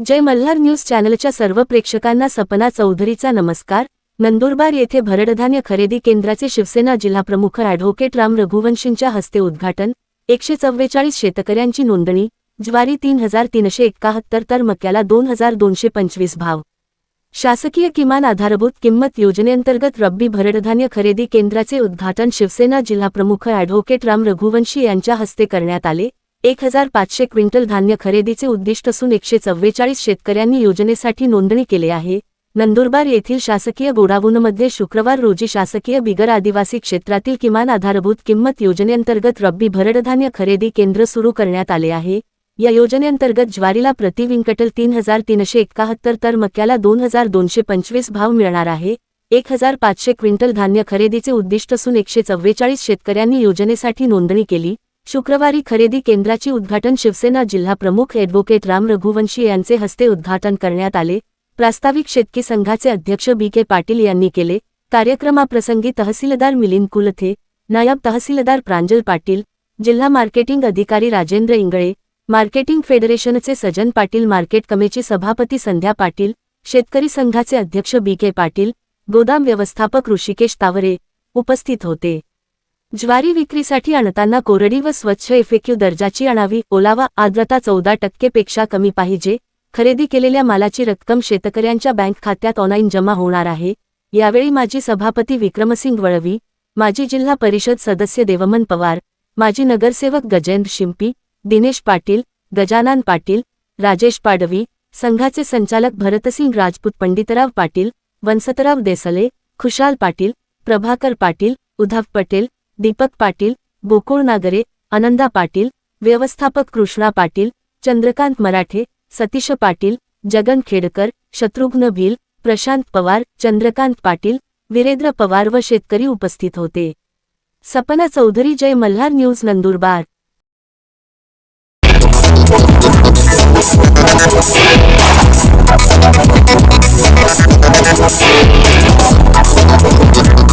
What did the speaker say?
जय Malhar news चॅनलच्या सर्व प्रेक्षकांना सपना चौधरीचा नमस्कार. नंदुरबार येथे भरडधान्य खरेदी केंद्राचे शिवसेना जिल्हाप्रमुख ॲडव्होकेट राम रघुवंशींच्या हस्ते उद्घाटन. एकशे चव्वेचाळीस शेतकऱ्यांची नोंदणी. ज्वारी तीन हजार तीनशे एकाहत्तर तर मक्याला दोन हजार दोनशे पंचवीस भाव. शासकीय किमान आधारभूत किंमत योजनेअंतर्गत रब्बी भरडधान्य खरेदी केंद्राचे उद्घाटन शिवसेना जिल्हाप्रमुख ॲडव्होकेट राम रघुवंशी यांच्या हस्ते करण्यात आले. एक हजार पाचशे क्विंटल धान्य खरेदीचे उद्दिष्ट असून एकशे चव्वेचाळीस शेतकऱ्यांनी योजनेसाठी नोंदणी केली आहे. नंदुरबार येथील शासकीय गोडावूनमध्ये शुक्रवार रोजी शासकीय बिगर आदिवासी क्षेत्रातील किमान आधारभूत किंमत योजनेअंतर्गत रब्बी भरडधान्य खरेदी केंद्र सुरू करण्यात आले आहे. या योजनेअंतर्गत ज्वारीला प्रति विंकटल तीन हजार तीनशे एकाहत्तर तर मक्याला दोन हजार दोनशे पंचवीस भाव मिळणार आहे. एक हजार पाचशे क्विंटल धान्य खरेदीचे उद्दिष्ट असून एकशे चव्वेचाळीस शेतकऱ्यांनी योजनेसाठी नोंदणी केली. शुक्रवारी खरेदी केंद्राची उद्घाटन शिवसेना जिल्हाप्रमुख ॲडव्होकेट राम रघुवंशी यांचे हस्ते उद्घाटन करण्यात आले. प्रास्ताविक शेतकी संघाचे अध्यक्ष बी के पाटील यांनी केले. कार्यक्रमाप्रसंगी तहसीलदार मिलिंद कुलथे नायब तहसीलदार प्रांजल पाटील जिल्हा मार्केटिंग अधिकारी राजेंद्र इंगळे मार्केटिंग फेडरेशनचे सजन पाटील मार्केट कमेची सभापती संध्या पाटील शेतकरी संघाचे अध्यक्ष बी के पाटील गोदाम व्यवस्थापक ऋषिकेश तावरे उपस्थित होते. ज्वारी विक्रीसाठी आणताना कोरडी व स्वच्छ एफेक्यू दर्जाची आणावी ओलावा आर्द्रता चौदा टक्केपेक्षा कमी पाहिजे खरेदी केलेल्या मालाची रक्कम शेतकऱ्यांच्या बँक खात्यात ऑनलाईन जमा होणार आहे यावेळी माजी सभापती विक्रमसिंग वळवी माजी जिल्हा परिषद सदस्य देवमन पवार माजी नगरसेवक गजेंद्र शिंपी दिनेश पाटील गजानन पाटील राजेश पाडवी संघाचे संचालक भरतसिंग राजपूत पंडितराव पाटील वंसतराव देसले खुशाल पाटील प्रभाकर पाटील उद्धव पटेल दीपक पाटील गोकुळ नागरे आनंदा पाटील व्यवस्थापक कृष्णा पाटील चंद्रकांत मराठे सतीश पाटील जगन खेडकर शत्रुघ्न भील प्रशांत पवार चंद्रकांत पाटील वीरेंद्र पवार व शेतकरी उपस्थित होते. सपना चौधरी जय मल्हार न्यूज नंदुरबार.